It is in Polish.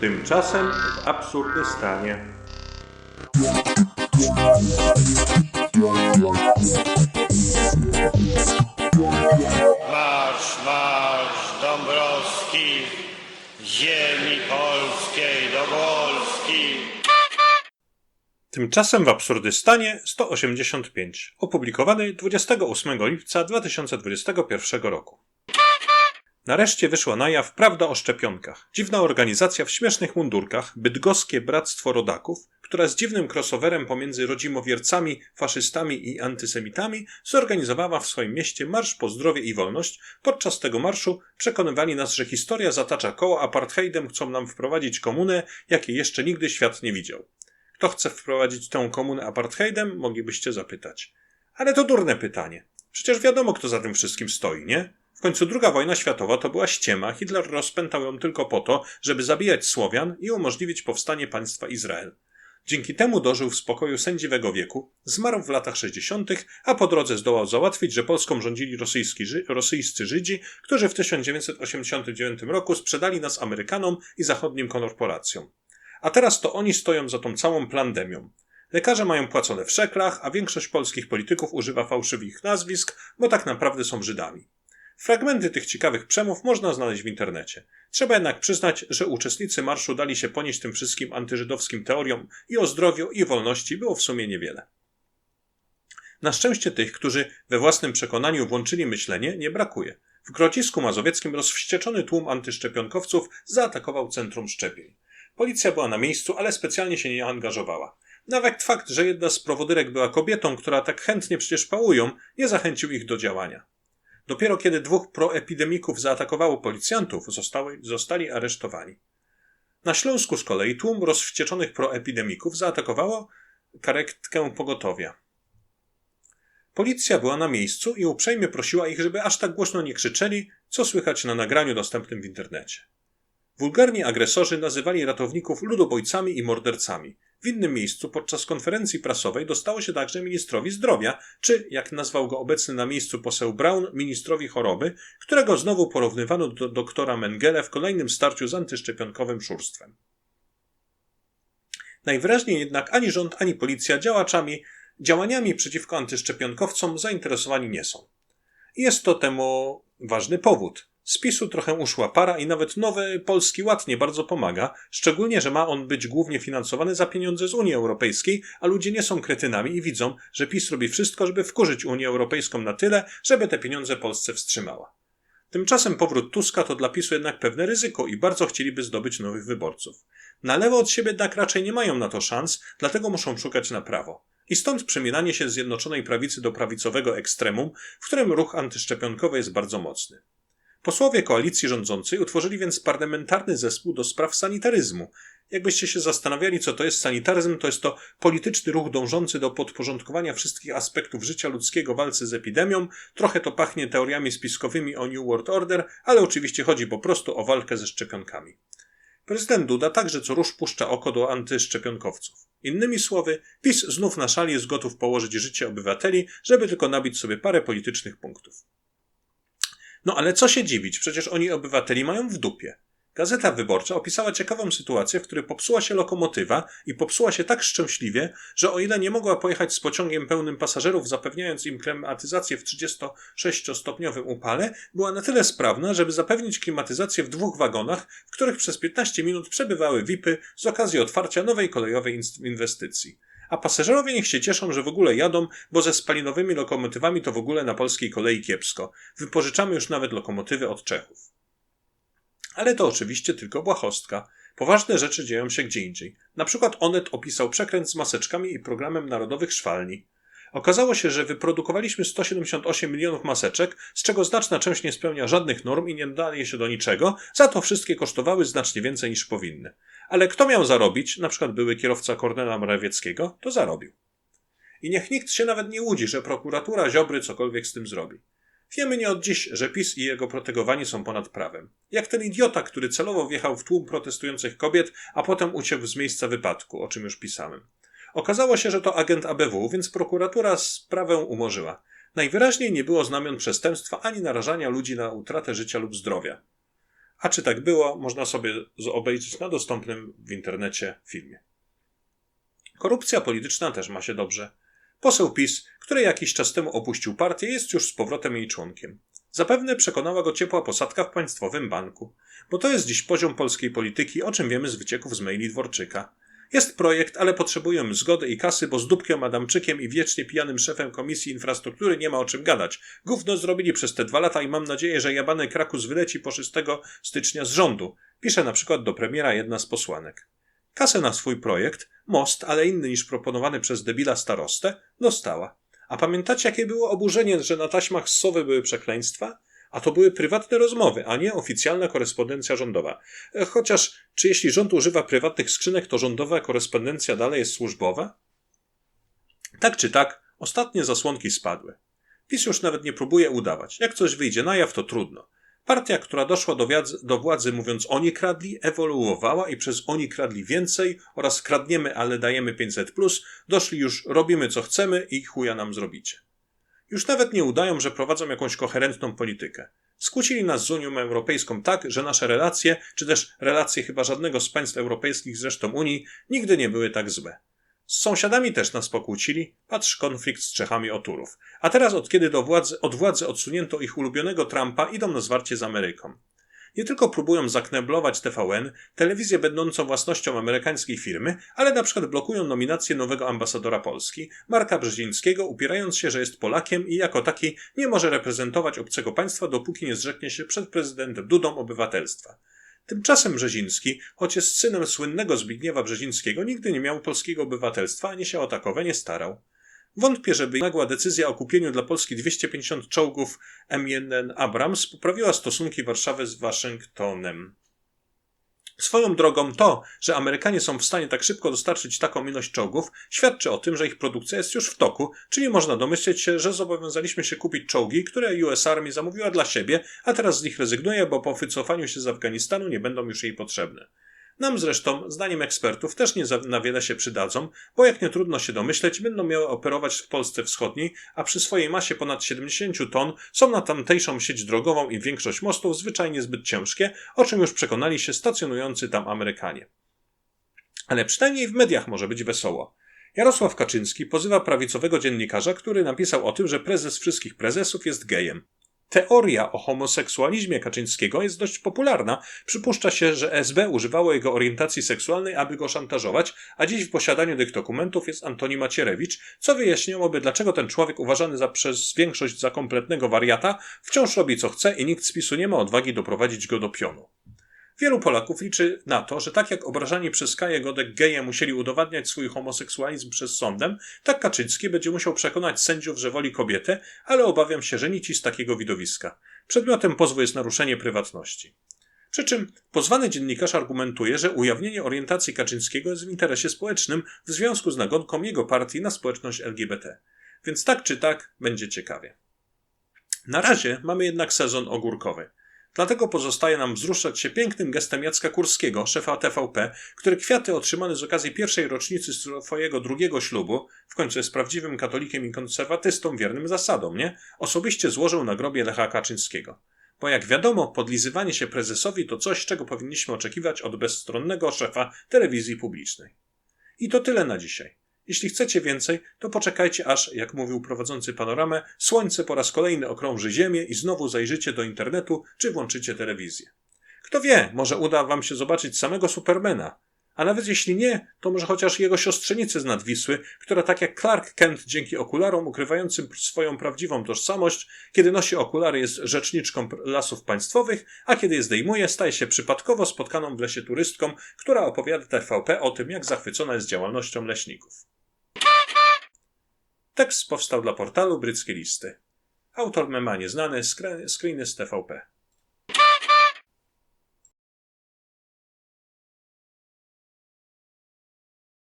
Tymczasem w Absurdystanie. Marsz, marsz Dąbrowski, ziemi polskiej do Polski. Tymczasem w Absurdystanie 185, opublikowany 28 lipca 2021 roku. Nareszcie wyszła na jaw prawda o szczepionkach. Dziwna organizacja w śmiesznych mundurkach, bydgoskie Bractwo Rodaków, która z dziwnym crossoverem pomiędzy rodzimowiercami, faszystami i antysemitami zorganizowała w swoim mieście Marsz po Zdrowie i Wolność. Podczas tego marszu przekonywali nas, że historia zatacza koło apartheidem, chcą nam wprowadzić komunę, jakiej jeszcze nigdy świat nie widział. Kto chce wprowadzić tę komunę apartheidem, moglibyście zapytać. Ale to durne pytanie. Przecież wiadomo, kto za tym wszystkim stoi, nie? W końcu II wojna światowa to była ściema, Hitler rozpętał ją tylko po to, żeby zabijać Słowian i umożliwić powstanie państwa Izrael. Dzięki temu dożył w spokoju sędziwego wieku, zmarł w latach 60., a po drodze zdołał załatwić, że Polską rządzili rosyjski, rosyjscy Żydzi, którzy w 1989 roku sprzedali nas Amerykanom i zachodnim korporacjom. A teraz to oni stoją za tą całą plandemią. Lekarze mają płacone w szeklach, a większość polskich polityków używa fałszywych nazwisk, bo tak naprawdę są Żydami. Fragmenty tych ciekawych przemów można znaleźć w internecie. Trzeba jednak przyznać, że uczestnicy marszu dali się ponieść tym wszystkim antyżydowskim teoriom i o zdrowiu i wolności było w sumie niewiele. Na szczęście tych, którzy we własnym przekonaniu włączyli myślenie, nie brakuje. W Grodzisku Mazowieckim rozwścieczony tłum antyszczepionkowców zaatakował centrum szczepień. Policja była na miejscu, ale specjalnie się nie angażowała. Nawet fakt, że jedna z prowodyrek była kobietą, która tak chętnie przecież pałują, nie zachęcił ich do działania. Dopiero kiedy dwóch proepidemików zaatakowało policjantów, zostały, zostali aresztowani. Na Śląsku z kolei tłum rozwścieczonych proepidemików zaatakowało karetkę pogotowia. Policja była na miejscu i uprzejmie prosiła ich, żeby aż tak głośno nie krzyczeli, co słychać na nagraniu dostępnym w internecie. Wulgarni agresorzy nazywali ratowników ludobójcami i mordercami. W innym miejscu podczas konferencji prasowej dostało się także ministrowi zdrowia, czy, jak nazwał go obecny na miejscu poseł Brown, ministrowi choroby, którego znowu porównywano do doktora Mengele w kolejnym starciu z antyszczepionkowym szurstwem. Najwyraźniej jednak ani rząd, ani policja działaczami, działaniami przeciwko antyszczepionkowcom zainteresowani nie są. Jest to temu ważny powód. Z PiSu trochę uszła para i nawet nowy Polski Ład nie bardzo pomaga, szczególnie, że ma on być głównie finansowany za pieniądze z Unii Europejskiej, a ludzie nie są kretynami i widzą, że PiS robi wszystko, żeby wkurzyć Unię Europejską na tyle, żeby te pieniądze Polsce wstrzymała. Tymczasem powrót Tuska to dla PiSu jednak pewne ryzyko i bardzo chcieliby zdobyć nowych wyborców. Na lewo od siebie jednak raczej nie mają na to szans, dlatego muszą szukać na prawo. I stąd przemielanie się Zjednoczonej Prawicy do prawicowego ekstremum, w którym ruch antyszczepionkowy jest bardzo mocny. Posłowie koalicji rządzącej utworzyli więc parlamentarny zespół do spraw sanitaryzmu. Jakbyście się zastanawiali, co to jest sanitaryzm, to jest to polityczny ruch dążący do podporządkowania wszystkich aspektów życia ludzkiego walce z epidemią. Trochę to pachnie teoriami spiskowymi o New World Order, ale oczywiście chodzi po prostu o walkę ze szczepionkami. Prezydent Duda także co rusz puszcza oko do antyszczepionkowców. Innymi słowy, PiS znów na szali jest gotów położyć życie obywateli, żeby tylko nabić sobie parę politycznych punktów. No ale co się dziwić, przecież oni obywateli mają w dupie. Gazeta Wyborcza opisała ciekawą sytuację, w której popsuła się lokomotywa i popsuła się tak szczęśliwie, że o ile nie mogła pojechać z pociągiem pełnym pasażerów, zapewniając im klimatyzację w 36-stopniowym upale, była na tyle sprawna, żeby zapewnić klimatyzację w dwóch wagonach, w których przez 15 minut przebywały VIPy z okazji otwarcia nowej kolejowej inwestycji. A pasażerowie niech się cieszą, że w ogóle jadą, bo ze spalinowymi lokomotywami to w ogóle na polskiej kolei kiepsko. Wypożyczamy już nawet lokomotywy od Czechów. Ale to oczywiście tylko błahostka. Poważne rzeczy dzieją się gdzie indziej. Na przykład Onet opisał przekręt z maseczkami i programem narodowych szwalni. Okazało się, że wyprodukowaliśmy 178 milionów maseczek, z czego znaczna część nie spełnia żadnych norm i nie nadaje się do niczego, za to wszystkie kosztowały znacznie więcej niż powinny. Ale kto miał zarobić, na przykład były kierowca Kornela Morawieckiego, to zarobił. I niech nikt się nawet nie łudzi, że prokuratura Ziobry cokolwiek z tym zrobi. Wiemy nie od dziś, że PiS i jego protegowani są ponad prawem. Jak ten idiota, który celowo wjechał w tłum protestujących kobiet, a potem uciekł z miejsca wypadku, o czym już pisałem. Okazało się, że to agent ABW, więc prokuratura sprawę umorzyła. Najwyraźniej nie było znamion przestępstwa ani narażania ludzi na utratę życia lub zdrowia. A czy tak było, można sobie obejrzeć na dostępnym w internecie filmie. Korupcja polityczna też ma się dobrze. Poseł PiS, który jakiś czas temu opuścił partię, jest już z powrotem jej członkiem. Zapewne przekonała go ciepła posadka w państwowym banku, bo to jest dziś poziom polskiej polityki, o czym wiemy z wycieków z maili Dworczyka. Jest projekt, ale potrzebujemy zgody i kasy, bo z Dubkiem Adamczykiem i wiecznie pijanym szefem Komisji Infrastruktury nie ma o czym gadać. Gówno zrobili przez te dwa lata i mam nadzieję, że jabany Krakus wyleci po 6 stycznia z rządu. Pisze na przykład do premiera jedna z posłanek. Kasę na swój projekt, most, ale inny niż proponowany przez debila starostę, dostała. A pamiętacie, jakie było oburzenie, że na taśmach Sowy były przekleństwa? A to były prywatne rozmowy, a nie oficjalna korespondencja rządowa. E, Chociaż, czy jeśli rząd używa prywatnych skrzynek, to rządowa korespondencja dalej jest służbowa? Tak czy tak, ostatnie zasłonki spadły. PiS już nawet nie próbuje udawać. Jak coś wyjdzie na jaw, to trudno. Partia, która doszła do, wiadz- do władzy mówiąc oni kradli, ewoluowała i przez oni kradli więcej oraz kradniemy, ale dajemy 500+, plus, doszli już robimy co chcemy i chuja nam zrobicie. Już nawet nie udają, że prowadzą jakąś koherentną politykę. Skłócili nas z Unią Europejską tak, że nasze relacje, czy też relacje chyba żadnego z państw europejskich, zresztą Unii, nigdy nie były tak złe. Z sąsiadami też nas pokłócili, patrz konflikt z Czechami o Turów. A teraz od kiedy do władzy, od władzy odsunięto ich ulubionego Trumpa, idą na zwarcie z Ameryką. Nie tylko próbują zakneblować TVN, telewizję będącą własnością amerykańskiej firmy, ale na przykład blokują nominację nowego ambasadora Polski, Marka Brzezińskiego, upierając się, że jest Polakiem i jako taki nie może reprezentować obcego państwa, dopóki nie zrzeknie się przed prezydentem Dudą obywatelstwa. Tymczasem Brzeziński, choć jest synem słynnego Zbigniewa Brzezińskiego, nigdy nie miał polskiego obywatelstwa ani się o takowe nie starał. Wątpię, żeby nagła decyzja o kupieniu dla Polski 250 czołgów M1 Abrams poprawiła stosunki Warszawy z Waszyngtonem. Swoją drogą to, że Amerykanie są w stanie tak szybko dostarczyć taką ilość czołgów, świadczy o tym, że ich produkcja jest już w toku, czyli można domyśleć się, że zobowiązaliśmy się kupić czołgi, które US Army zamówiła dla siebie, a teraz z nich rezygnuje, bo po wycofaniu się z Afganistanu nie będą już jej potrzebne. Nam zresztą, zdaniem ekspertów, też nie na wiele się przydadzą, bo jak nie trudno się domyśleć, będą miały operować w Polsce Wschodniej, a przy swojej masie ponad 70 ton są na tamtejszą sieć drogową i większość mostów zwyczajnie zbyt ciężkie, o czym już przekonali się stacjonujący tam Amerykanie. Ale przynajmniej w mediach może być wesoło. Jarosław Kaczyński pozywa prawicowego dziennikarza, który napisał o tym, że prezes wszystkich prezesów jest gejem. Teoria o homoseksualizmie Kaczyńskiego jest dość popularna. Przypuszcza się, że SB używało jego orientacji seksualnej, aby go szantażować, a dziś w posiadaniu tych dokumentów jest Antoni Macierewicz, co wyjaśniałoby, dlaczego ten człowiek uważany za przez większość za kompletnego wariata wciąż robi co chce i nikt z PiSu nie ma odwagi doprowadzić go do pionu. Wielu Polaków liczy na to, że tak jak obrażani przez Kaję Godek geje musieli udowadniać swój homoseksualizm przez sądem, tak Kaczyński będzie musiał przekonać sędziów, że woli kobietę, ale obawiam się, że nic z takiego widowiska. Przedmiotem pozwu jest naruszenie prywatności. Przy czym pozwany dziennikarz argumentuje, że ujawnienie orientacji Kaczyńskiego jest w interesie społecznym w związku z nagonką jego partii na społeczność LGBT. Więc tak czy tak będzie ciekawie. Na razie mamy jednak sezon ogórkowy. Dlatego pozostaje nam wzruszać się pięknym gestem Jacka Kurskiego, szefa TVP, który kwiaty otrzymane z okazji pierwszej rocznicy swojego drugiego ślubu, w końcu jest prawdziwym katolikiem i konserwatystą wiernym zasadom, nie? Osobiście złożył na grobie Lecha Kaczyńskiego. Bo jak wiadomo, podlizywanie się prezesowi to coś, czego powinniśmy oczekiwać od bezstronnego szefa telewizji publicznej. I to tyle na dzisiaj. Jeśli chcecie więcej, to poczekajcie aż, jak mówił prowadzący panoramę, słońce po raz kolejny okrąży Ziemię i znowu zajrzycie do internetu czy włączycie telewizję. Kto wie, może uda wam się zobaczyć samego Supermana. A nawet jeśli nie, to może chociaż jego siostrzenicę z Nadwisły, która tak jak Clark Kent dzięki okularom ukrywającym swoją prawdziwą tożsamość, kiedy nosi okulary jest rzeczniczką lasów państwowych, a kiedy je zdejmuje, staje się przypadkowo spotkaną w lesie turystką, która opowiada TVP o tym, jak zachwycona jest działalnością leśników. Tekst powstał dla portalu Bryckie Listy. Autor mema nieznany, screeny z TVP.